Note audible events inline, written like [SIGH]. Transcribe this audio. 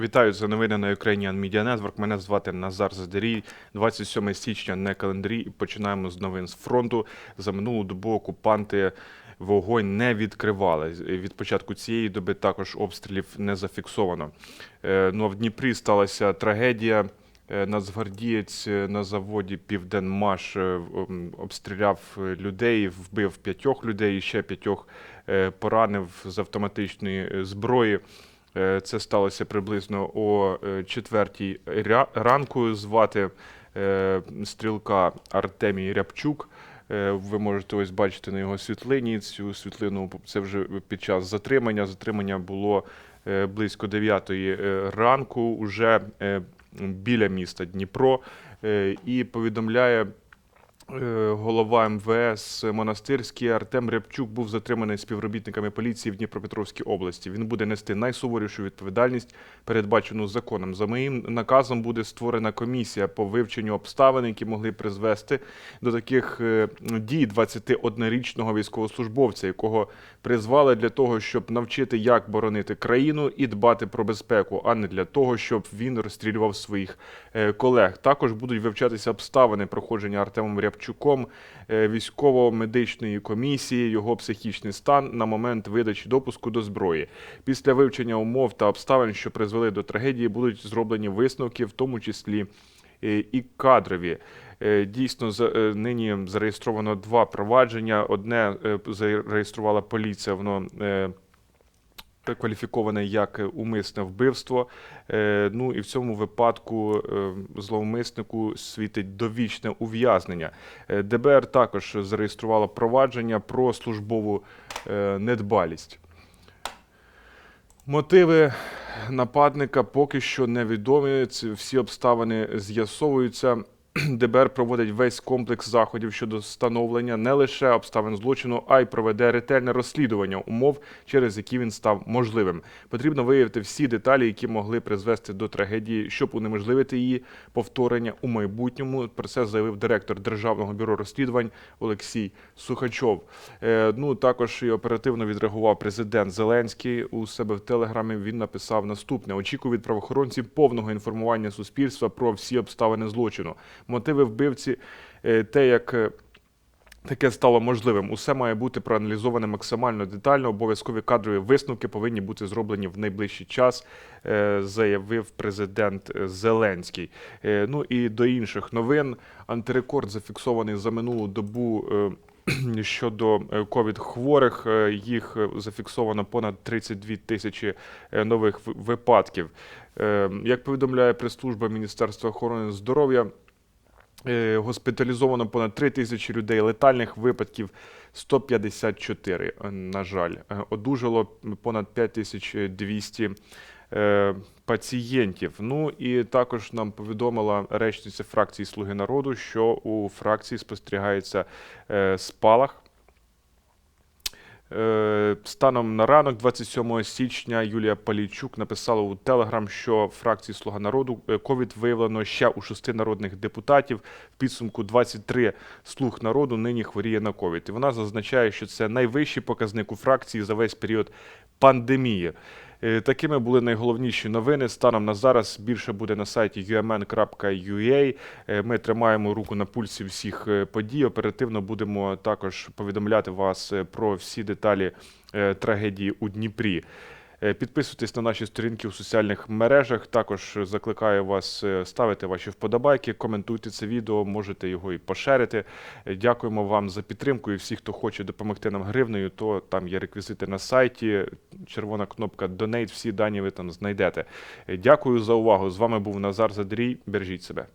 Вітаю за новини на Ukrainian Media Network. Мене звати Назар Задерій. 27 січня на календарі. І починаємо з новин з фронту. За минулу добу окупанти вогонь не відкривали. Від початку цієї доби також обстрілів не зафіксовано. Е, Ну а в Дніпрі сталася трагедія. Е, Нацгвардієць е, на заводі Південмаш обстріляв людей, вбив п'ятьох людей і ще п'ятьох поранив з автоматичної зброї. Е, Це сталося приблизно о е, четвертій ранку. Звати е, стрілка Артемій Рябчук. Ви можете ось бачити на його світлині. Цю світлину це вже під час затримання. Затримання було близько 9 ранку, уже біля міста Дніпро. І повідомляє Голова МВС Монастирський Артем Рябчук був затриманий співробітниками поліції в Дніпропетровській області. Він буде нести найсуворішу відповідальність, передбачену законом. За моїм наказом буде створена комісія по вивченню обставин, які могли призвести до таких е, дій 21-річного військовослужбовця, якого призвали для того, щоб навчити, як боронити країну і дбати про безпеку, а не для того, щоб він розстрілював своїх е, колег. Також будуть вивчатися обставини проходження Артемом Рябчуком е, військово-медичної комісії, його психічний стан на момент видачі допуску до зброї. Після вивчення умов та обставин, що призвели до трагедії, будуть зроблені висновки, в тому числі е, і кадрові. Е, Дійсно, е, нині зареєстровано два провадження. Одне е, зареєструвала поліція, воно кваліфіковане як умисне вбивство. Ну і в цьому випадку зловмиснику світить довічне ув'язнення. ДБР також зареєструвало провадження про службову недбалість. Мотиви нападника поки що невідомі. Всі обставини з'ясовуються. [CLEARS THROAT] ДБР проводить весь комплекс заходів щодо встановлення не лише обставин злочину, а й проведе ретельне розслідування умов, через які він став можливим. Потрібно виявити всі деталі, які могли призвести до трагедії, щоб унеможливити її повторення у майбутньому. Про це заявив директор Державного бюро розслідувань Олексій Сухачов. Е, ну також і оперативно відреагував президент Зеленський у себе в телеграмі. Він написав наступне: очікую від правоохоронців повного інформування суспільства про всі обставини злочину, мотиви вбивці, е, те, як. е, Таке стало можливим. Усе має бути проаналізоване максимально детально. Обов'язкові кадрові висновки повинні бути зроблені в найближчий час, е, заявив президент Зеленський. Ну і до інших новин. Антирекорд зафіксований за минулу добу. [CLEARS THROAT] Щодо ковід-хворих, Е, їх зафіксовано понад 32 тисячі нових випадків. Як повідомляє прес-служба Міністерства охорони здоров'я, Госпіталізовано понад 3 тисячі людей, летальних випадків 154, е, на жаль. Е, Одужало понад 5200 е, пацієнтів. Ну і також нам повідомила речниця фракції Слуги народу, що у фракції спостерігається е, спалах. Е, Станом на ранок, 27 січня, Юлія Палійчук написала у Телеграм, що фракції Слуга народу е, ковід виявлено ще у шести народних депутатів. В підсумку 23 слуг народу нині хворіє на ковід. І вона зазначає, що це найвищий показник у фракції за весь період пандемії. Е, Такими були найголовніші новини. Станом на зараз більше буде на сайті umn.ua. Е, Ми тримаємо руку на пульсі всіх е, подій. Оперативно будемо також повідомляти вас про всі деталі трагедії у Дніпрі. Е, Підписуйтесь на наші сторінки у соціальних мережах. Також закликаю вас е, ставити ваші вподобайки, коментуйте це відео, можете його і пошерити. Е, Дякуємо вам за підтримку. І всі, хто хоче допомогти нам гривнею, то там є реквізити на сайті. Червона кнопка Donate, всі дані ви там знайдете. Дякую за увагу. З вами був Назар Задрій. Бережіть себе.